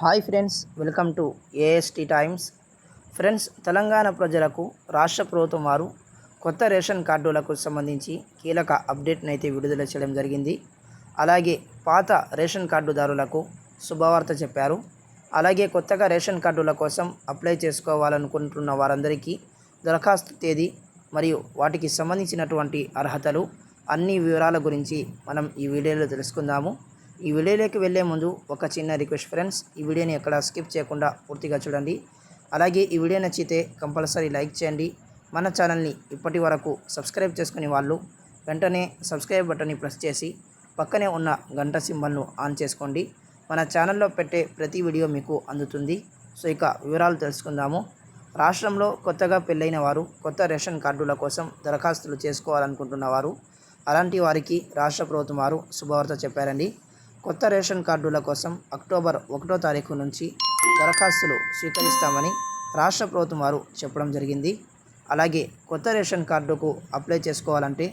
Hi friends welcome to AST times friends Telangana ప్రజలకు రాష్ట్ర ప్రభుత్వం వారు కొత్త రేషన్ కార్డులకు సంబంధించి కీలక అప్డేట్ను అయితే విడుదల చేయడం జరిగింది. అలాగే పాత రేషన్ కార్డుదారులకు శుభవార్త చెప్పారు. అలాగే కొత్తగా రేషన్ కార్డుల కోసం అప్లై చేసుకోవాలనుకుంటున్న వారందరికీ దరఖాస్తు తేదీ మరియు వాటికి సంబంధించినటువంటి అర్హతలు అన్ని వివరాల గురించి మనం ఈ వీడియోలో తెలుసుకుందాము. ఈ వీడియోలోకి వెళ్ళే ముందు ఒక చిన్న రిక్వెస్ట్ ఫ్రెండ్స్ ఈ వీడియోని ఎక్కడ స్కిప్ చేయకుండా పూర్తిగా చూడండి. అలాగే ఈ వీడియో నచ్చితే కంపల్సరీ లైక్ చేయండి. మన ఛానల్ని ఇప్పటి వరకు సబ్స్క్రైబ్ చేసుకునే వాళ్ళు వెంటనే సబ్స్క్రైబ్ బటన్ని ప్రెస్ చేసి పక్కనే ఉన్న గంట సింబల్ను ఆన్ చేసుకోండి. మన ఛానల్లో పెట్టే ప్రతి వీడియో మీకు అందుతుంది. సో ఇక వివరాలు తెలుసుకుందాము. రాష్ట్రంలో కొత్తగా పెళ్ళైన వారు కొత్త రేషన్ కార్డుల కోసం దరఖాస్తులు చేసుకోవాలనుకుంటున్న వారు అలాంటి వారికి రాష్ట్ర ప్రభుత్వం వారు శుభవార్త చెప్పారండి. కొత్త రేషన్ కార్డుల కోసం అక్టోబర్ ఒకటో తారీఖు నుంచి దరఖాస్తులు స్వీకరిస్తామని రాష్ట్ర ప్రభుత్వం వారు చెప్పడం జరిగింది. అలాగే కొత్త రేషన్ కార్డుకు అప్లై చేసుకోవాలంటే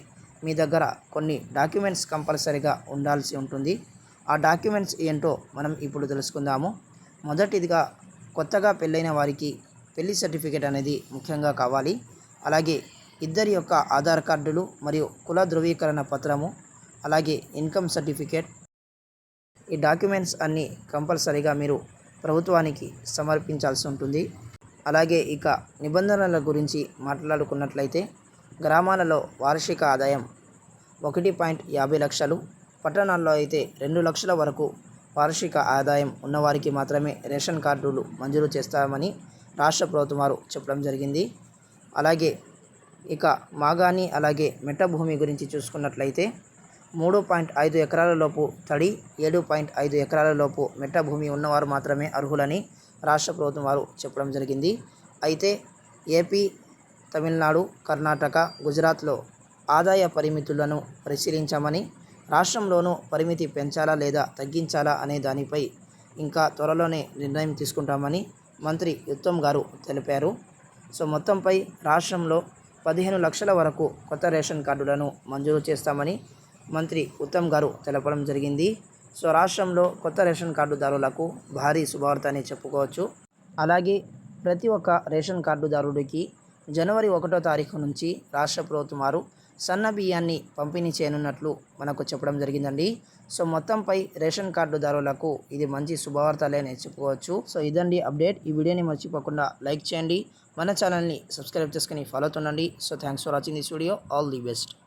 మీ దగ్గర కొన్ని డాక్యుమెంట్స్ కంపల్సరీగా ఉండాల్సి ఉంటుంది. ఆ డాక్యుమెంట్స్ ఏంటో మనం ఇప్పుడు తెలుసుకుందాము. మొదటిదిగా కొత్తగా పెళ్ళైన వారికి పెళ్ళి సర్టిఫికేట్ అనేది ముఖ్యంగా కావాలి. అలాగే ఇద్దరి యొక్క ఆధార్ కార్డులు మరియు కుల ధృవీకరణ పత్రము అలాగే ఇన్కమ్ సర్టిఫికేట్ ఈ డాక్యుమెంట్స్ అన్నీ కంపల్సరీగా మీరు ప్రభుత్వానికి సమర్పించాల్సి ఉంటుంది. అలాగే ఇక నిబంధనల గురించి మాట్లాడుకున్నట్లయితే గ్రామాలలో వార్షిక ఆదాయం ఒకటి పాయింట్ యాభై లక్షలు పట్టణాల్లో అయితే రెండు లక్షల వరకు వార్షిక ఆదాయం ఉన్నవారికి మాత్రమే రేషన్ కార్డులు మంజూరు చేస్తామని రాష్ట్ర ప్రభుత్వం వారు చెప్పడం జరిగింది. అలాగే ఇక మాగాని అలాగే మెట్ట భూమి గురించి చూసుకున్నట్లయితే మూడు పాయింట్ ఐదు ఎకరాల లోపు తడి ఏడు పాయింట్ ఐదు ఎకరాల లోపు మెట్ట భూమి ఉన్నవారు మాత్రమే అర్హులని రాష్ట్ర ప్రభుత్వం వారు చెప్పడం జరిగింది. అయితే ఏపీ తమిళనాడు కర్ణాటక గుజరాత్లో ఆదాయ పరిమితులను పరిశీలించామని రాష్ట్రంలోనూ పరిమితి పెంచాలా లేదా తగ్గించాలా అనే దానిపై ఇంకా త్వరలోనే నిర్ణయం తీసుకుంటామని మంత్రి ఉత్తమ్ గారు తెలిపారు. సో మొత్తంపై రాష్ట్రంలో పదిహేను లక్షల వరకు కొత్త రేషన్ కార్డులను మంజూరు చేస్తామని మంత్రి ఉత్తమ్ గారు తెలపడం జరిగింది. సో రాష్ట్రంలో కొత్త రేషన్ కార్డుదారులకు భారీ శుభవార్త అని చెప్పుకోవచ్చు. అలాగే ప్రతి ఒక్క రేషన్ కార్డుదారుడికి జనవరి ఒకటో తారీఖు నుంచి రాష్ట్ర ప్రభుత్వం వారు సన్న బియ్యాన్ని పంపిణీ చేయనున్నట్లు మనకు చెప్పడం జరిగిందండి. సో మొత్తంపై రేషన్ కార్డుదారులకు ఇది మంచి శుభవార్తలే అని చెప్పుకోవచ్చు. సో ఇదండి అప్డేట్. ఈ వీడియోని మర్చిపోకుండా లైక్ చేయండి. మన ఛానల్ని సబ్స్క్రైబ్ చేసుకుని follow అవుతుండండి. So thanks for watching this video. All the best.